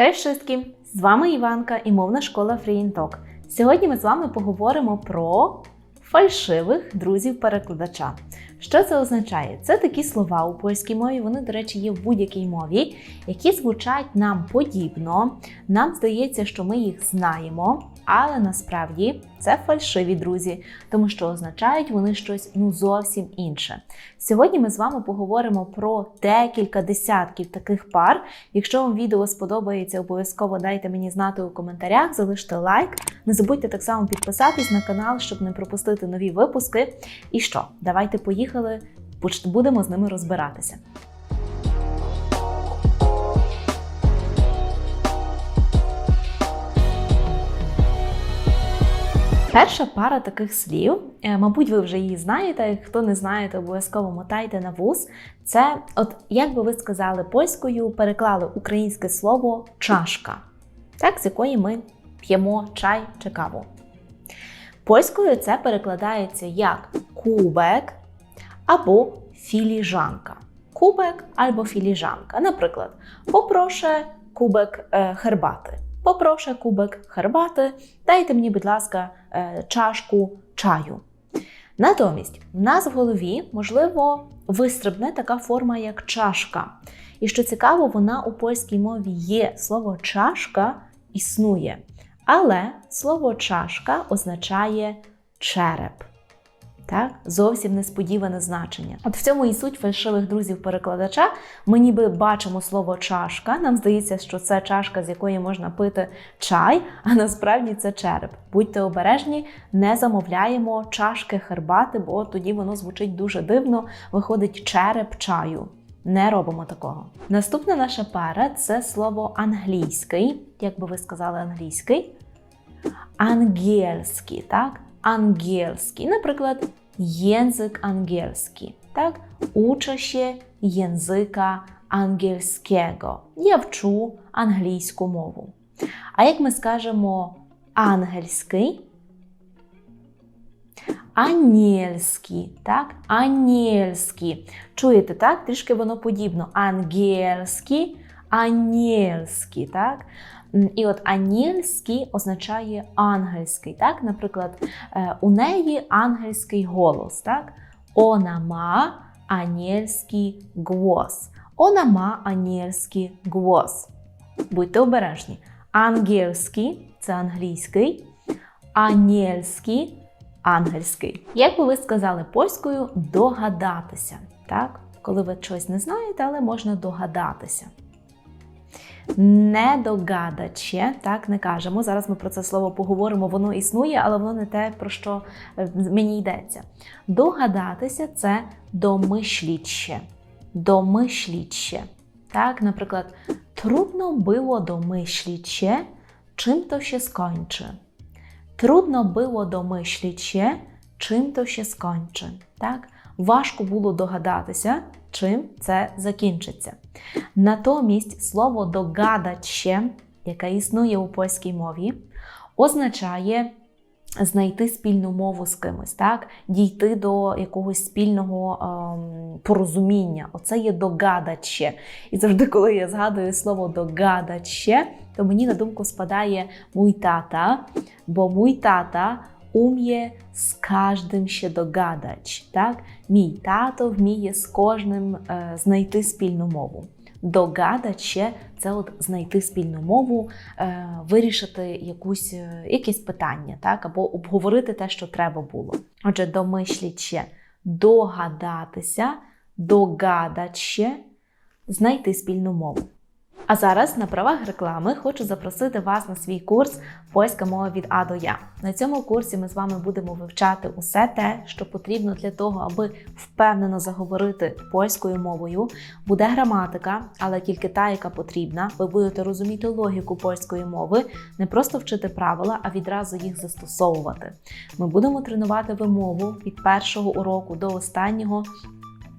Cześć wszystkim! З вами Іванка і мовна школа Фрієнток. Сьогодні ми з вами поговоримо про фальшивих друзів-перекладача. Що це означає? Це такі слова у польській мові, вони, до речі, є в будь-якій мові, які звучать нам подібно. Нам здається, що ми їх знаємо, але насправді це фальшиві друзі, тому що означають вони щось ну зовсім інше. Сьогодні ми з вами поговоримо про декілька десятків таких пар. Якщо вам відео сподобається, обов'язково дайте мені знати у коментарях, залиште лайк. Не забудьте так само підписатись на канал, щоб не пропустити нові випуски. І що, давайте поїхали, будемо з ними розбиратися. Перша пара таких слів, е, мабуть, ви вже її знаєте. Хто не знає, то обов'язково мотайте на вуз. Це, от як би ви сказали польською, переклали українське слово чашка, так, з якої ми п'ємо чай чи каву. Польською це перекладається як кубек або філіжанка. Кубек або філіжанка. Наприклад, попроше кубек е, хербати. Попрошу кубик хербати, дайте мені, будь ласка, е, чашку чаю. Натомість, в нас в голові, можливо, вистрибне така форма, як чашка. І що цікаво, вона у польській мові є. Слово чашка існує. Але слово чашка означає череп. Так, зовсім несподіване значення. От в цьому і суть фальшивих друзів-перекладача. Ми ніби бачимо слово чашка. Нам здається, що це чашка, з якої можна пити чай, а насправді це череп. Будьте обережні, не замовляємо чашки хербати, бо тоді воно звучить дуже дивно. Виходить череп чаю. Не робимо такого. Наступна наша пара це слово англійський. Як би ви сказали англійський? Ангельський, так? Ангельський. Наприклад, język angielski, tak? Uczę się języka angielskiego. Я вчу англійську мову. А як ми скажемо ангельський? Ангельський, так? Ангельський. Чуєте, так? Трішки воно подібно. Ангельський, ангельський, так? І от ангельський означає ангельський. Так? Наприклад, е, у неї ангельський голос. Так? Ангельський głos. Ona ma ангельський głos. Будьте обережні. Ангельський це англійський, ангельський ангельський. Як би ви сказали польською, догадатися. Так? Коли ви щось не знаєте, але можна догадатися. Не догадаче, так не кажемо. Зараз ми про це слово поговоримо, воно існує, але воно не те, про що е, мені йдеться. Догадатися це домишліще. Домишліще. Так, наприклад, трудно було домишліще, чим то się skończy. Трудно було домишліще, чим то się skończy. Так? Важко було догадатися, чим це закінчиться. Натомість слово догадаче, яке існує у польській мові, означає знайти спільну мову з кимось, так? дійти до якогось спільного ем, порозуміння. Оце є догадаче. І завжди, коли я згадую слово догадаче, то мені на думку спадає мій тата, бо мій тата umie з кожним ще догадać. Так? Мій тато вміє з кожним е, знайти спільну мову. Догадать ще це от знайти спільну мову, е, вирішити якусь, е, якесь питання, так? або обговорити те, що треба було. Отже, домишліть догадатися, догадать ще, знайти спільну мову. А зараз на правах реклами хочу запросити вас на свій курс Польська мова від А до Я. На цьому курсі ми з вами будемо вивчати усе те, що потрібно для того, аби впевнено заговорити польською мовою. Буде граматика, але тільки та, яка потрібна. Ви будете розуміти логіку польської мови, не просто вчити правила, а відразу їх застосовувати. Ми будемо тренувати вимову від першого уроку до останнього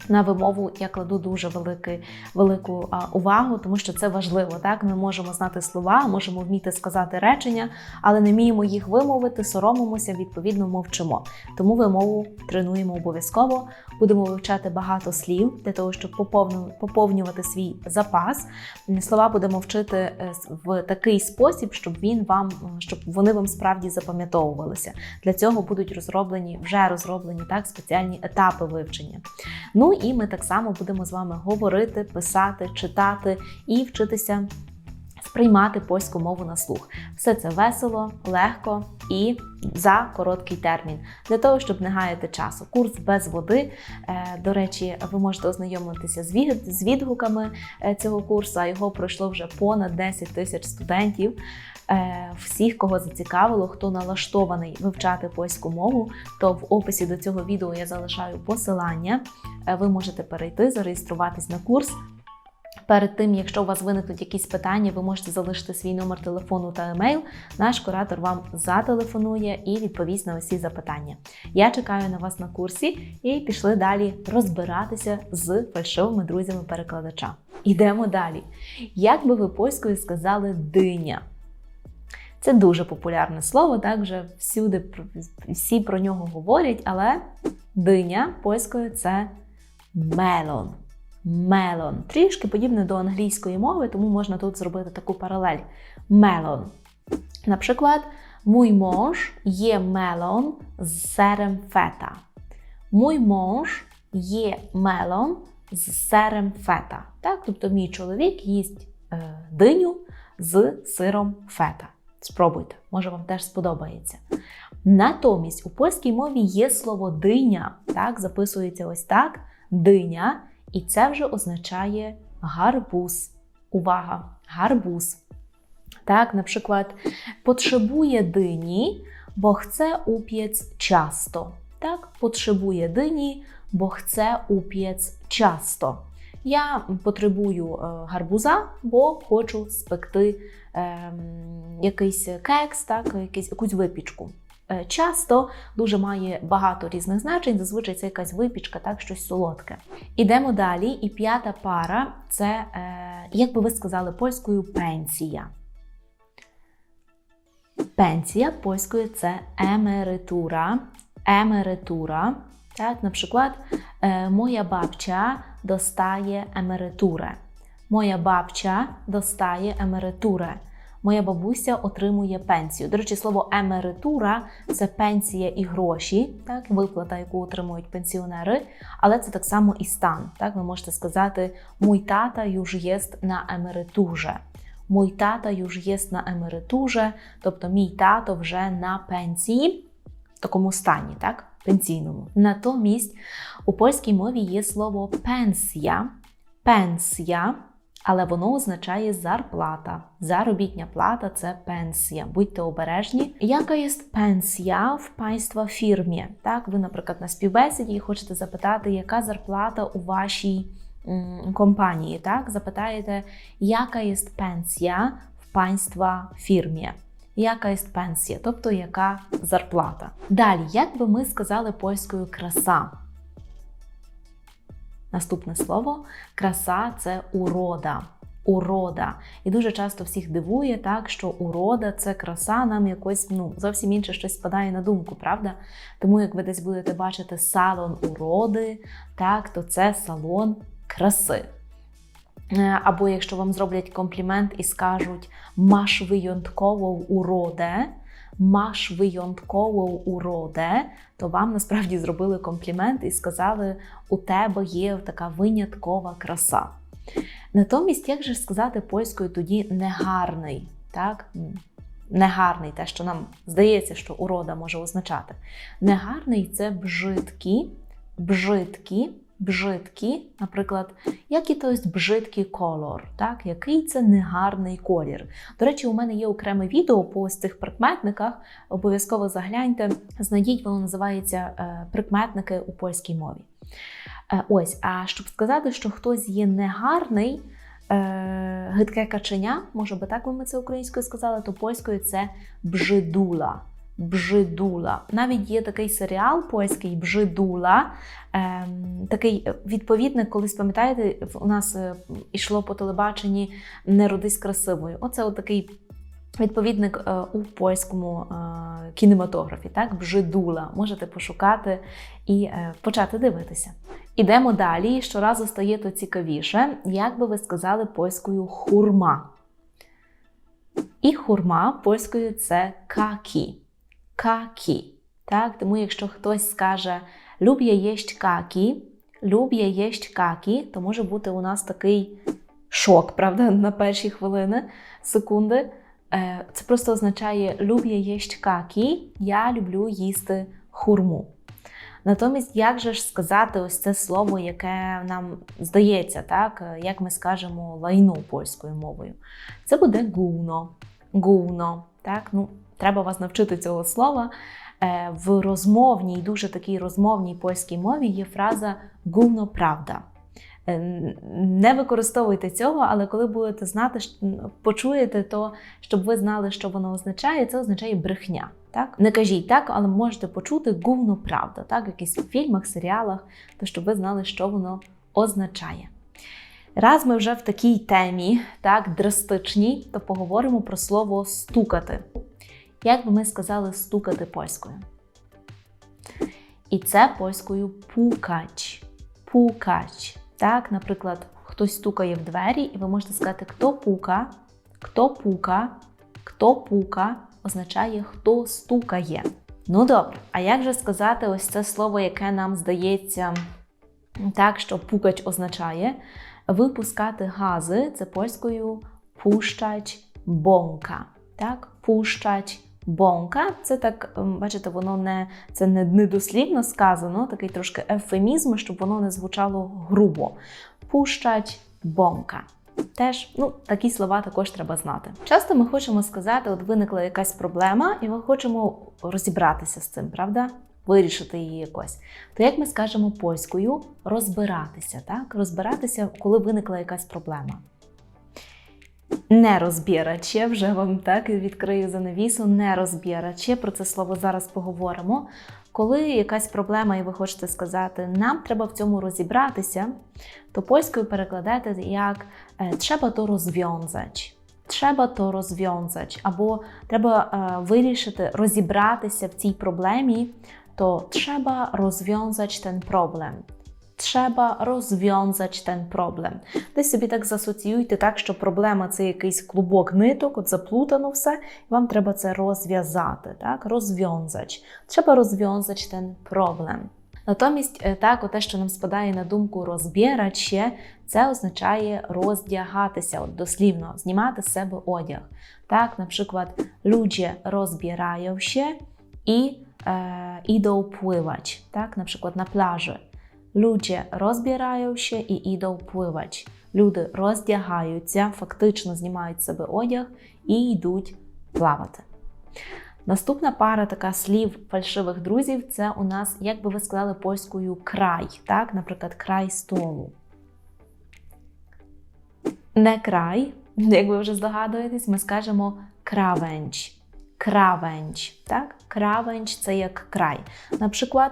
На вимову я кладу дуже великий, велику а, увагу, тому що це важливо. Так, ми можемо знати слова, можемо вміти сказати речення, але не вміємо їх вимовити, соромимося, відповідно мовчимо. Тому вимову тренуємо обов'язково. Будемо вивчати багато слів для того, щоб поповнювати свій запас. Слова будемо вчити е, в такий спосіб, щоб він вам, щоб вони вам справді запам'ятовувалися. Для цього будуть розроблені вже розроблені так спеціальні етапи вивчення. Ну і ми так само будемо з вами говорити, писати, читати і вчитися сприймати польську мову на слух. Все це весело, легко і за короткий термін, для того, щоб не гаяти часу. Курс без води. Е, До речі, ви можете ознайомитися з відгуками е, цього курсу. Його пройшло вже понад 10 тисяч студентів. Е, Всіх, кого зацікавило, хто налаштований вивчати польську мову, то в описі до цього відео я залишаю посилання. Ви можете перейти, зареєструватись на курс. Перед тим, якщо у вас виникнуть якісь питання, ви можете залишити свій номер телефону та емейл. Наш куратор вам зателефонує і відповість на усі запитання. Я чекаю на вас на курсі і пішли далі розбиратися з фальшивими друзями перекладача. Ідемо далі. Як би ви польською сказали диня? Це дуже популярне слово, так вже всюди всі про нього говорять, але диня польською це мелон. Мелон. Трішки подібне до англійської мови, тому можна тут зробити таку паралель. Мелон. Наприклад, mój mąż je melon z serem feta. Mój mąż je melon з серем фета. Так? Тобто мій чоловік їсть е, диню з сиром фета. Спробуйте, може вам теж сподобається. Натомість у польській мові є слово диня. Так, записується ось так: диня, і це вже означає гарбуз. Увага! Гарбуз. Так, наприклад, potrzebuje dyni, bo chce upiec ciasto. Так, potrzebuje dyni, bo chce upiec ciasto. Я потребую е, гарбуза, бо хочу спекти ем, якийсь кекс, так, якийсь, якусь випічку. Е, Часто дуже має багато різних значень, зазвичай це якась випічка, так, щось солодке. Ідемо далі. І п'ята пара це, е, як би ви сказали польською, пенсія. Пенсія польською це емеритура. Емеритура. Так, наприклад, е, моя бабця достає емеритурę. Моя бабця достає емеритурę. Моя бабуся отримує пенсію. До речі, слово емеритура це пенсія і гроші, так, виплата, яку отримують пенсіонери, але це так само і стан. Так, ви можете сказати, mój tata już jest na emeryturze. Mój tata już jest na emeryturze, тобто мій тато вже на пенсії, в такому стані, так? Пенсійному. Натомість у польській мові є слово пенсія, пенсія, але воно означає зарплата. Заробітня плата це пенсія. Будьте обережні. Яка є пенсія в państwa фірмі? Так, ви, наприклад, на співбесіді хочете запитати, яка зарплата у вашій компанії. Так, запитаєте, яка є пенсія в państwa фірмі? Яка є пенсія, тобто яка зарплата. Далі, як би ми сказали польською краса? Наступне слово краса це урода. Урода. І дуже часто всіх дивує так, що урода це краса, нам якось ну, зовсім інше щось спадає на думку, правда? Тому як ви десь будете бачити салон уроди, так, то це салон краси. Е, Або якщо вам зроблять комплімент і скажуть маш виjątkową уроде, маш виjątkową уроде, то вам насправді зробили комплімент і сказали, у тебе є така виняткова краса. Натомість, як же сказати польською тоді негарний, так? Негарний, те, що нам здається, що урода може означати. Негарний це бжидкі, бжидкі, бжидкі, наприклад, який то є бжидкий колор, так? який це негарний колір. До речі, у мене є окреме відео по ось цих прикметниках. Обов'язково загляньте, знайдіть, воно називається е, Прикметники у польській мові. Е, Ось, а щоб сказати, що хтось є негарний, е, гидке каченя, може би так би ми це українською сказали, то польською це бжидула. Бжидула. Навіть є такий серіал польський Бжидула. Ем, такий відповідник, колись пам'ятаєте, у нас е, йшло по телебаченні Не родись красивою. Оце от такий відповідник е, у польському е, кінематографі, так, Бжидула. Можете пошукати і е, почати дивитися. Ідемо далі. Щоразу стає то цікавіше, як би ви сказали польською хурма. І хурма польською це какі. Какі. Так? Тому якщо хтось скаже люблю єсть какі, люблю єсть какі, то може бути у нас такий шок, правда, на перші хвилини, секунди. Е, Це просто означає люблю єсть какі, я люблю їсти хурму. Натомість, як же ж сказати ось це слово, яке нам здається, так, як ми скажемо лайну польською мовою? Це буде гуно. Гуно. Так? Ну, треба вас навчити цього слова. Е, В розмовній, дуже такій розмовній польській мові є фраза гуно правда. Е, Не використовуйте цього, але коли будете знати, почуєте, то щоб ви знали, що воно означає, це означає брехня. Так? Не кажіть так, але можете почути гумно правда, так? в якихось фільмах, серіалах, то щоб ви знали, що воно означає. Раз ми вже в такій темі, так, драстичній, то поговоримо про слово стукати. Як би ми сказали стукати польською? І це польською пукач. Пукач. Так, наприклад, хтось стукає в двері, і ви можете сказати, хто пука, хто пука, хто пука означає хто стукає. Ну добре, а як же сказати ось це слово, яке нам здається так, що пукач означає? Випускати гази це польською пущать бонка. Так, пущать бонка. Це так, бачите, воно не це не недослівно сказано, такий трошки ефемізм, щоб воно не звучало грубо. Пущать бонка. Теж ну, такі слова також треба знати. Часто ми хочемо сказати, от виникла якась проблема, і ми хочемо розібратися з цим, правда? Вирішити її якось. То як ми скажемо польською розбиратися, так? Розбиратися, коли виникла якась проблема. Не розбіраче, вже вам так відкрию занавісу, не розбіраче, про це слово зараз поговоримо. Коли якась проблема, і ви хочете сказати, нам треба в цьому розібратися, то польською перекладаєте як треба то розв'язати. Треба то розв'язати, або треба е, вирішити, розібратися в цій проблемі, то треба розв'язати ten problem. Треба розв'язати ten problem. Десь собі так засоціюйте так, що проблема це якийсь клубок ниток, от заплутано все, і вам треба це розв'язати. так, Розв'язати. Треба розв'язати ten problem. Натомість, так, те, що нам спадає на думку розбіраче, це означає роздягатися, от дослівно, знімати з себе одяг. Так, Наприклад, розбираją się і pływać, tak, na przykład na plaży. Ludzie розбираją się і idą pływać. Люди роздягаються, фактично знімають з себе одяг і йдуть плавати. Наступна пара така слів фальшивих друзів це у нас, як би ви сказали, польською край. Так? Наприклад, край столу. Не край, як ви вже здогадуєтесь, ми скажемо кравенч. Кравенч. Так? Кравенч це як край. Наприклад,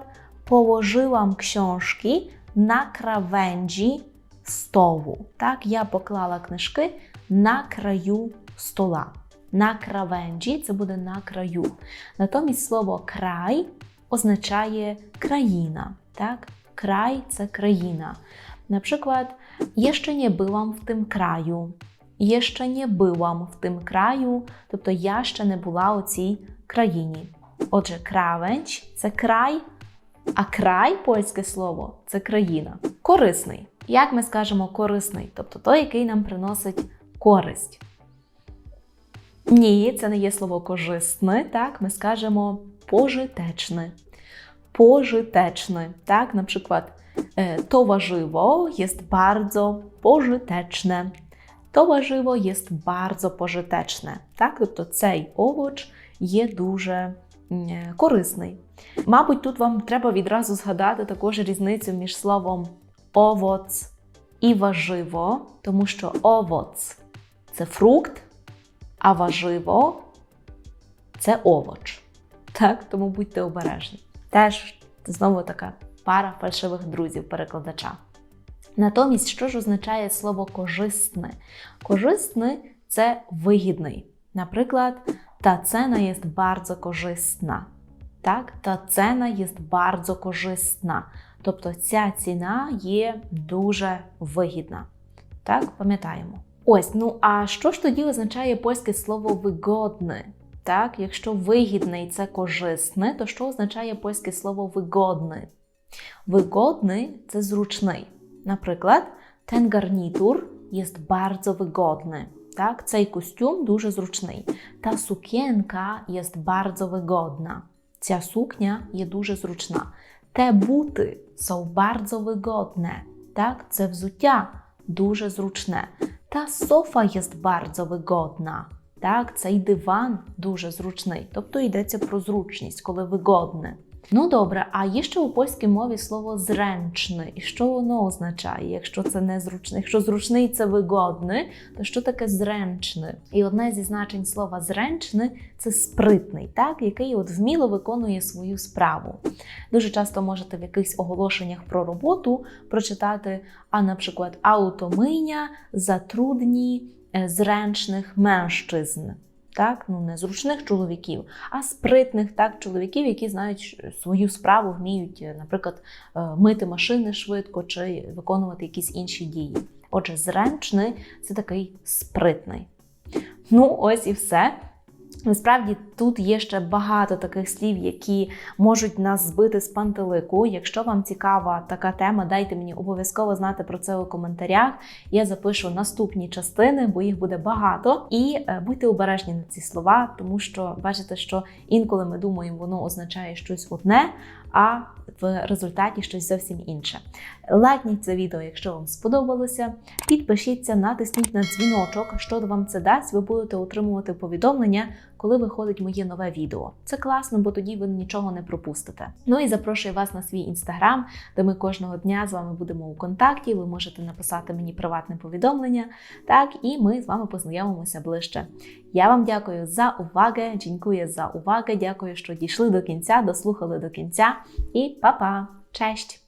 położyłam książki na krawędzi stołu. Так, я поклала книжки на краю стола. На кравенджі це буде на краю. Натомість слово край означає країна. Так? Край це країна. Наприклад, jeszcze nie byłam в тим краю. Jeszcze nie byłam в тим краю, тобто я ще не була у цій країні. Отже, кравенч це край, а край польське слово це країна. Корисний. Як ми скажемо корисний? Тобто той, який нам приносить користь. Ні, це не є слово кожисне, так, ми скажемо пожитeczny. Pożyteczny, tak? Na przykład to warzywo jest bardzo pożyteczne. To warzywo jest bardzo pożyteczne, так? Тобто цей овоч є дуже корисний. Мабуть, тут вам треба відразу згадати також різницю між словом овоц і важиво, тому що овоц це фрукт, а важиво це овоч. Так, тому будьте обережні. Теж знову така пара фальшивих друзів перекладача. Натомість, що ж означає слово кожисне? Кожисне це вигідний. Наприклад, та цена є bardzo korzystna. Так, та цена є bardzo korzystna. Тобто ця ціна є дуже вигідна. Так, пам'ятаємо. Ось, ну а що ж тоді означає польське слово вигодне? Так, якщо вигідний це корисне, то що означає польське слово вигодний? Вигодний це зручний. Наприклад, ten garnitur jest bardzo wygodny. Так, цей костюм дуже зручний. Та сукенка jest bardzo wygodna. Ця сукня є дуже зручна. Те бути są bardzo wygodne. Так, це взуття дуже зручне. Та софа jest bardzo wygodna. Так, цей диван дуже зручний. Тобто йдеться про зручність, коли вигодне. Ну добре, а є ще у польській мові слово зрęczny. І що воно означає? Якщо це не якщо зручний це вигодний, то що таке зрęczny? І одне зі значень слова зрęczny – це спритний, так, який от вміло виконує свою справу. Дуже часто можете в якихось оголошеннях про роботу прочитати, а, наприклад, автомийня затрудні е, зрęcznych mężczyzn. Так, ну не зручних чоловіків, а спритних так чоловіків, які знають свою справу, вміють, е, наприклад, е, мити машини швидко чи виконувати якісь інші дії. Отже, зрęczny – це такий спритний. Ну, ось і все. Насправді тут є ще багато таких слів, які можуть нас збити з пантелику. Якщо вам цікава така тема, дайте мені обов'язково знати про це у коментарях. Я запишу наступні частини, бо їх буде багато. І е, будьте обережні на ці слова, тому що бачите, що інколи ми думаємо, воно означає щось одне, а в результаті щось зовсім інше. Лайкніть це відео, якщо вам сподобалося. Підпишіться, натисніть на дзвіночок. Що вам це дасть, ви будете отримувати повідомлення, коли виходить моє нове відео. Це класно, бо тоді ви нічого не пропустите. Ну і запрошую вас на свій інстаграм, де ми кожного дня з вами будемо у контакті. Ви можете написати мені приватне повідомлення, так і ми з вами познайомимося ближче. Я вам дякую за увагу. Дякую за увагу. Дякую, що дійшли до кінця, дослухали до кінця. І па-па! Cześć!